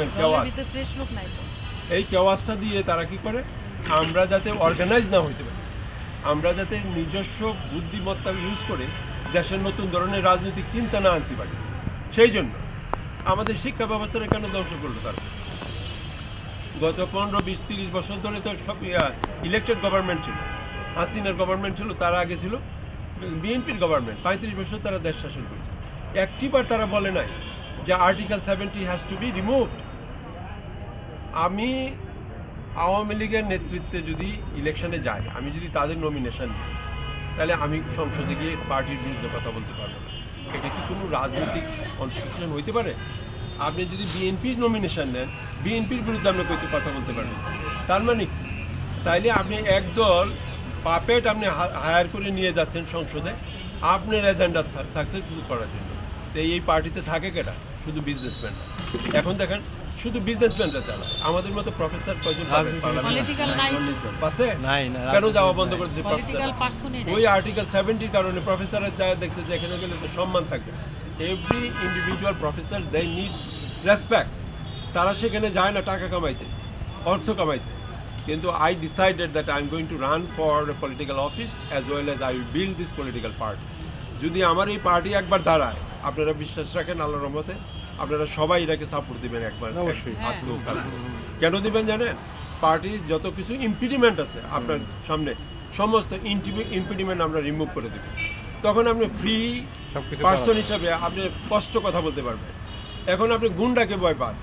দেখবেন কেওয়াজ। এই কেওয়াজটা দিয়ে তারা কি করে? আমরা যাতে অর্গানাইজ না হইতে পারি আমরা যাতে নিজস্ব বুদ্ধিমত্তা ইউজ করে দেশের নতুন ধরনের রাজনৈতিক চিন্তা না আনতে পারি। সেই জন্য আমাদের শিক্ষা ব্যবস্থাটা কেন ধ্বংস করল তারা। গত পনেরো বিশ তিরিশ বছর ধরে তো সব ইলেকটেড গভর্নমেন্ট ছিল। হাসিনার গভর্নমেন্ট ছিল তার আগে ছিল বিএনপির গভর্নমেন্ট পঁয়ত্রিশ বছর তারা দেশ শাসন করেছে। একটিবার তারা বলে নাই যে article seventy has to be removed আমি আওয়ামী লীগের নেতৃত্বে যদি ইলেকশনে যাই, আমি যদি তাদের নমিনেশন দিই তাহলে আমি সংসদে গিয়ে পার্টির বিরুদ্ধে কথা বলতে পারব না। এটা কি কোনো রাজনৈতিক কনস্টিটিউশন হইতে পারে? আপনি যদি বিএনপির নমিনেশন নেন, বিএনপির বিরুদ্ধে আপনি কইতে কথা বলতে পারবেন না। তার মানে? তাইলে আপনি একদল পাপেট আপনি হায়ার করে নিয়ে যাচ্ছেন সংসদে, আপনার এজেন্ডা সাকসেসফুল করার জন্য। তো এই পার্টিতে থাকে কেটা শুধু বিজনেসম্যান এখন দেখেন শুধু বিজনেসম্যানরা চালায় আমাদের মতো প্রফেসর কয়জন না। কেন যাওয়া বন্ধ করেছে? প্রফেসর পার্সনই ওই আর্টিকেল সেভেন্টির কারণে প্রফেসরের যা দেখছে যে এখানে গেলে সম্মান থাকবে। Every individual professor they need respect তারা সেখানে যায় না টাকা কামাইতে অর্থ কামাইতে। কিন্তু I decided that I am going to run for political office as well as I will build this political party যদি আমার এই পার্টি একবার দাঁড়ায় আপনারা বিশ্বাস রাখেন আল্লাহর রহমতে? আপনারা সবাই এটাকে সাপোর্ট দিবেন একবার অবশ্যই। কেন দিবেন জানেন? পার্টি যত কিছু ইম্পিডিমেন্ট আছে আপনার সামনে সমস্ত ইম্পিডিমেন্ট আমরা রিমুভ করে দেব। তখন আপনি ফ্রি পার্সন হিসাবে আপনি স্পষ্ট কথা বলতে পারবেন। এখন আপনি গুন্ডাকে ভয় পান।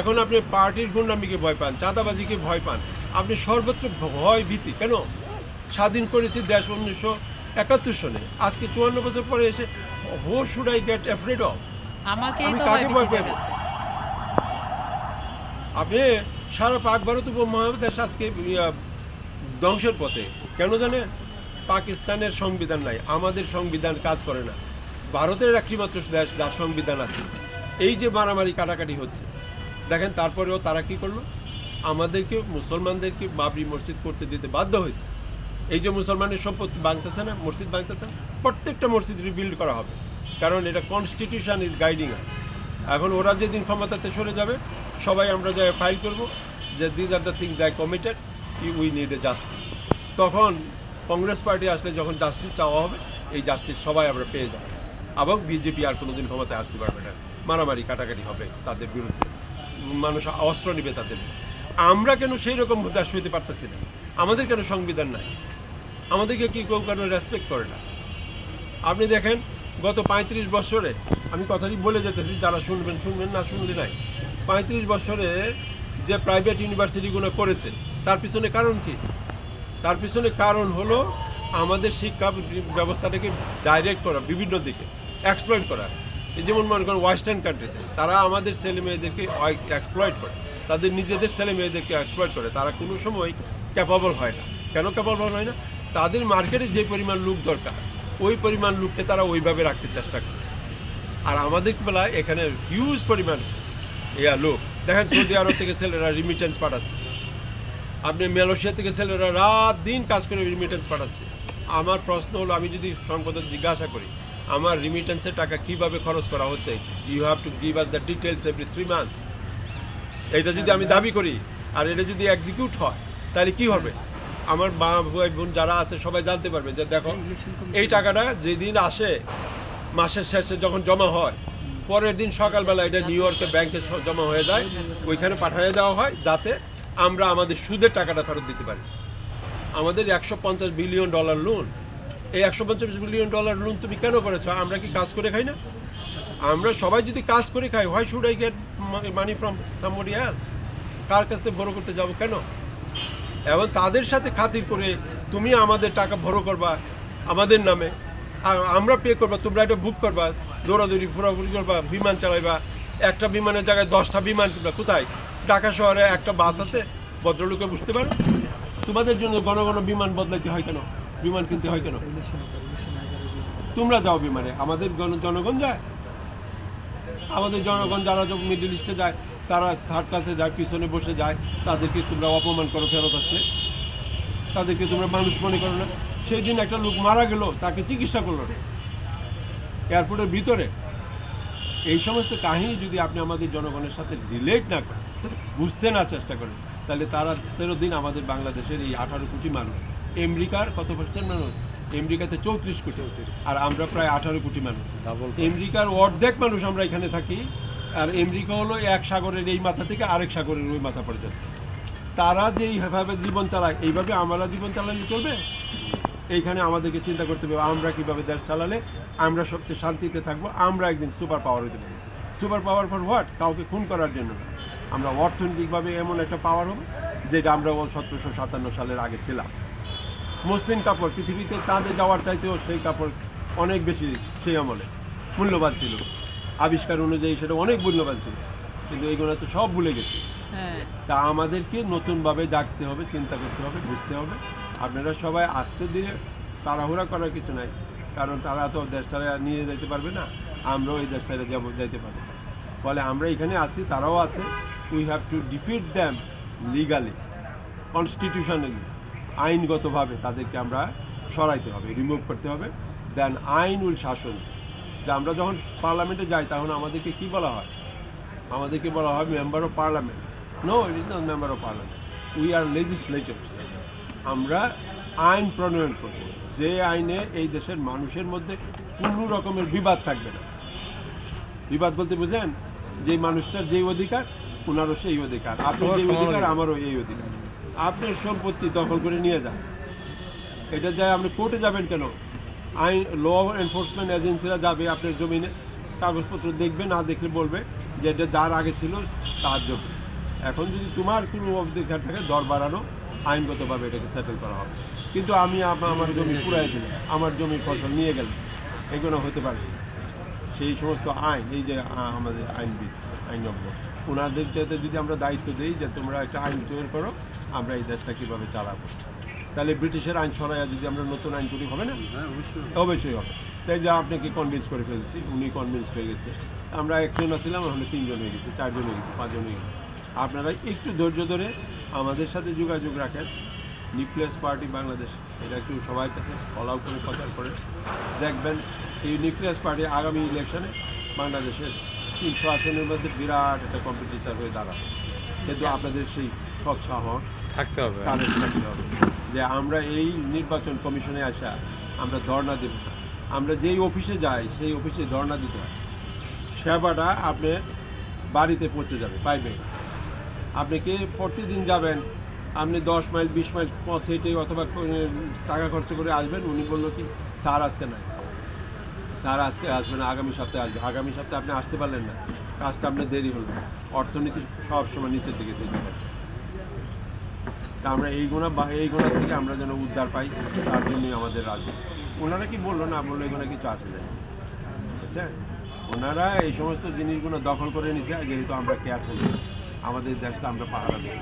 এখন আপনি পার্টির গুন্ডামিকে ভয় পান চাঁদাবাজিকে ভয় পান। আপনি সর্বত্র ভয় ভীতি কেন? স্বাধীন করেছি দেশ উনিশশো একাত্তর সনে। আজকে চুয়ান্ন বছর পরে এসে who should I get afraid of আমাকেই তো কাকে ভয় পাবো? আপনি সারা পাক ভারত উপমহাদেশ আজকে ধ্বংসের পথে। কেন জানেন? পাকিস্তানের সংবিধান নাই আমাদের সংবিধান কাজ করে না। ভারতের একটি মাত্র দেশ যার সংবিধান আছে। এই যে মারামারি কাটাকাটি হচ্ছে দেখেন তারপরেও তারা কি করল? আমাদেরকে মুসলমানদেরকে বাবরি মসজিদ করতে দিতে বাধ্য হয়েছে। এই যে মুসলমানের সম্পত্তি ভাঙতেছে না মসজিদ ভাঙতেছে না প্রত্যেকটা মসজিদ রিবিল্ড করা হবে। কারণ এটা কনস্টিটিউশন ইজ গাইডিং আস এখন ওরা যেদিন ক্ষমতাতে সরে যাবে, সবাই আমরা যাই ফাইল করব যে these are the things the committed we need a justice তখন কংগ্রেস পার্টি আসলে যখন জাস্টিস চাওয়া হবে, এই জাস্টিস সবাই আমরা পেয়ে যাব। এবং বিজেপি আর কোনোদিন ক্ষমতায় আসতে পারবে না। মারামারি, কাটাকাটি হবে তাদের বিরুদ্ধে। মানুষ অস্ত্র নেবে তাদের আমরা কেন সেই রকম দেশ হইতে পারতেছি না? আমাদের কেন সংবিধান নাই? আমাদেরকে কি কেউ কেন রেসপেক্ট করে না? আপনি দেখেন গত পঁয়ত্রিশ বছরে, আমি কথাটি বলে যেতেছি, যারা শুনবেন শুনবেন না, শুনলে নাই। পঁয়ত্রিশ বছরে যে প্রাইভেট ইউনিভার্সিটিগুলো করেছে, তার পিছনে কারণ কি? তার পিছনে কারণ হলো আমাদের শিক্ষা ব্যবস্থাটাকে ডাইরেক্ট করা, বিভিন্ন দিকে এক্সপ্লয়েট করা। যেমন মনে করেন ওয়েস্টার্ন কান্ট্রিতে তারা আমাদের ছেলে মেয়েদেরকে এক্সপ্লয়েট করে। তাদের নিজেদের ছেলে মেয়েদেরকে এক্সপ্লয়েট করে। তারা কোনো সময় ক্যাপাবল হয় না। কেন ক্যাপাবল হয় না? তাদের মার্কেটে যে পরিমাণ লোক দরকার ওই পরিমাণ লোককে তারা ওইভাবে রাখতে চেষ্টা করে। আর আমাদের বেলায় এখানে হিউজ পরিমাণ ইয়া লোক। দেখেন সৌদি আরব থেকে ছেলেরা রিমিটেন্স পাঠাচ্ছে। আপনি মালয়েশিয়া থেকে ছেলেরা রাত দিন কাজ করে রিমিটেন্স পাঠাচ্ছে। আমার প্রশ্ন হলো আমি যদি সম্পাদক জিজ্ঞাসা করি আমার রিমিটেন্সের টাকা কীভাবে খরচ করা হচ্ছে? You have to give us the details every three months এটা যদি আমি দাবি করি আর এটা যদি এক্সিকিউট হয় তাহলে কি হবে? আমার মা, ভাই, বোন যারা আছে, সবাই জানতে পারবে যে দেখো, এই টাকাটা যেদিন আসে, মাসের শেষে যখন জমা হয়, পরের দিন সকালবেলা এটা নিউ ইয়র্কে ব্যাংকে জমা হয়ে যায়, ওইখানে পাঠিয়ে দেওয়া হয়, যাতে আমরা আমাদের সুদের টাকাটা ফেরত দিতে পারি। আমাদের একশো পঞ্চাশ বিলিয়ন ডলার লোন এই একশো পঞ্চাশ বিলিয়ন ডলার লোন তুমি কেন করেছ? আমরা কি কাজ করে খাই না? আমরা সবাই যদি কাজ করে খাই why should I get money from somebody কার কাছ থেকে বড় করতে যাব কেন? এবং তাদের সাথে খাতির করে তুমি আমাদের টাকা ভরো করবা আমাদের নামে। আর আমরা পে করবা, তোমরা এটা বুক করবা, দৌড়াদৌড়ি, ঘোরাঘুরি করবা, বিমান চালাইবা, একটা বিমানের জায়গায় দশটা বিমান কিনবা। কোথায়? ঢাকা শহরে একটা বাস আছে, ভদ্রলোকে বুঝতে পারো? তোমাদের জন্য ঘন ঘন বিমান বদলাইতে হয় কেন? বিমান কিনতে হয় কেন? তোমরা যাও বিমানে, আমাদের জনগণ যায়। আমাদের জনগণ যারা মিডিল ইস্টে যায় তারা থার্ড ক্লাসে যায় পিছনে বসে যায়। তাদেরকে তোমরা অপমান করো ফেরত আসলে। তাদেরকে তোমরা মানুষ মনে করো না। সেই দিন একটা লোক মারা গেল তাকে চিকিৎসা করল না। এয়ারপোর্টের ভিতরে। এই সমস্ত কাহিনী যদি আপনি আমাদের জনগণের সাথে রিলেট না করেন বুঝতে না চেষ্টা করেন তাহলে তারা তেরো দিন আমাদের বাংলাদেশের এই আঠারো কোটি মানুষ। আমেরিকার কত পার্সেন্ট মানুষ? আমেরিকাতে চৌত্রিশ কোটি। আর আমরা প্রায় আঠারো কোটি মানুষ। আমেরিকার অর্ধেক মানুষ আমরা এখানে থাকি। আর আমেরিকা হলো এক সাগরের এই মাথা থেকে আরেক সাগরের ওই মাথা পর্যন্ত। তারা যে এইভাবে জীবন চালায়, এইভাবে আমরা জীবন চালালে চলবে? এইখানে আমাদেরকে চিন্তা করতে হবে, আমরা কীভাবে দেশ চালালে আমরা সবচেয়ে শান্তিতে থাকব, আমরা একদিন সুপার পাওয়ার হতে পারি সুপার পাওয়ার ফর হোয়াট? কাউকে খুন করার জন্য আমরা অর্থনৈতিকভাবে এমন একটা পাওয়ার হবে, যেটা আমরা সতেরোশো সাতান্ন সালের আগে ছিলাম। মুসলিম কাপড়, পৃথিবীতে চাঁদে যাওয়ার চাইতেও সেই কাপড় অনেক বেশি সেই আমলে, মূল্যবান ছিল। আবিষ্কার অনুযায়ী সেটা অনেক মূল্যবান ছিল। কিন্তু এইগুলো তো সব ভুলে গেছি। হ্যাঁ। তা আমাদেরকে নতুনভাবে জাগতে হবে চিন্তা করতে হবে বুঝতে হবে। আপনারা সবাই আসতে ধীরে তাড়াহুড়া করার কিছু নাই কারণ তারা তো দেশ ছাড়া নিয়ে যেতে পারবে না। আমরাও এই দেশ ছাড়া যাব যাইতে পারব ফলে আমরা এখানে আছি তারাও আছে। We have to defeat them legally constitutionally আইনগতভাবে তাদেরকে আমরা সরাইতে হবে রিমুভ করতে হবে। দেন আইন উল শাসন। যে আমরা যখন পার্লামেন্টে যাই তখন আমাদেরকে কি বলা হয়? আমাদেরকে বলা হয় member of parliament no it is not member of parliament we are legislators আমরা আইন প্রণয়ন করব। যে আইনে এই দেশের মানুষের মধ্যে কোনো রকমের বিবাদ থাকবে না। বিবাদ বলতে বুঝেন যে মানুষটার যেই অধিকার ওনারও সেই অধিকার। আপনার যে সবার সমান অধিকার অধিকার। আমারও এই অধিকার। আপনার সম্পত্তি দখল করে নিয়ে যান। এটা যায় আপনি কোর্টে যাবেন কেন? আইন ল এনফোর্সমেন্ট এজেন্সিরা যাবে আপনার জমিনে কাগজপত্র দেখবে, না দেখলে বলবে যে এটা যার আগে ছিল, তার জমি। এখন যদি তোমার কোনো অধিকার থাকে দর বাড়ানো আইনগতভাবে এটাকে সেটেল করা হবে। কিন্তু আমি আমার জমি পুরাই দিলাম, আমার জমির ফসল নিয়ে গেলাম, এগুলো হতে পারে। সেই সমস্ত আইন, এই যে আমাদের আইনবিদ, আইনজ্ঞ ওনাদের চাইতে যদি আমরা দায়িত্ব দিই যে তোমরা একটা আইন তৈরি করো, আমরা এই দেশটা কীভাবে চালাবো। তাহলে ব্রিটিশের আইন সরাইয়া যদি আমরা নতুন আইন তৈরি হবে না? হ্যাঁ অবশ্যই অবশ্যই হবে। তাই যে আপনাকে কনভিন্স করে ফেলছি উনি কনভিন্স হয়ে গেছে। আমরা একজন ছিলাম আমরা তিনজন হয়ে গেছি চারজন হয়ে গেছি পাঁচজন হয়ে গেছি। আপনারা একটু ধৈর্য ধরে আমাদের সাথে যোগাযোগ রাখেন। নিউক্লিয়াস পার্টি বাংলাদেশ এটা একটু সবাই কাছে ফলো করে প্রচার করে। দেখবেন এই নিউক্লিয়াস পার্টি আগামী ইলেকশনে বাংলাদেশের তিনশো আসনের মধ্যে বিরাট একটা কম্পিটিটার হয়ে দাঁড়াবে। কিন্তু আপনাদের সেই সৎ সাহস থাকতে হবে। থাকতে হবে। যে আমরা এই নির্বাচন কমিশনে আসা আমরা ধর্ণা দেব না। আমরা যেই অফিসে যাই সেই অফিসে ধর্ণা দিতে হয়। সেবাটা আপনি বাড়িতে পৌঁছে যাবে পাইবে আপনি কি প্রতিদিন যাবেন? আপনি দশ মাইল বিশ মাইল পথ হেঁটে অথবা টাকা খরচ করে আসবেন? উনি বলল কি স্যার আজকে নাই। স্যার আজকে আসবেন আগামী সপ্তাহে আসবে। আগামী সপ্তাহে আপনি আসতে পারলেন না। কাজটা আপনার দেরি হলো। অর্থনীতি সব সময় নিচের দিকে যেতে পারে তা আমরা এই গোনা বা এই গোনা থেকে আমরা যেন উদ্ধার পাই, তার জন্যই আমাদের রাজ্য ওনারা কি বলল না বলল এখানে কিছু আসে যায় বুঝছেন ওনারা এই সমস্ত জিনিসগুলো দখল করে নিছে, যেহেতু আমরা কেয়ার করি আমাদের দেশটা আমরা পাহারা দিই।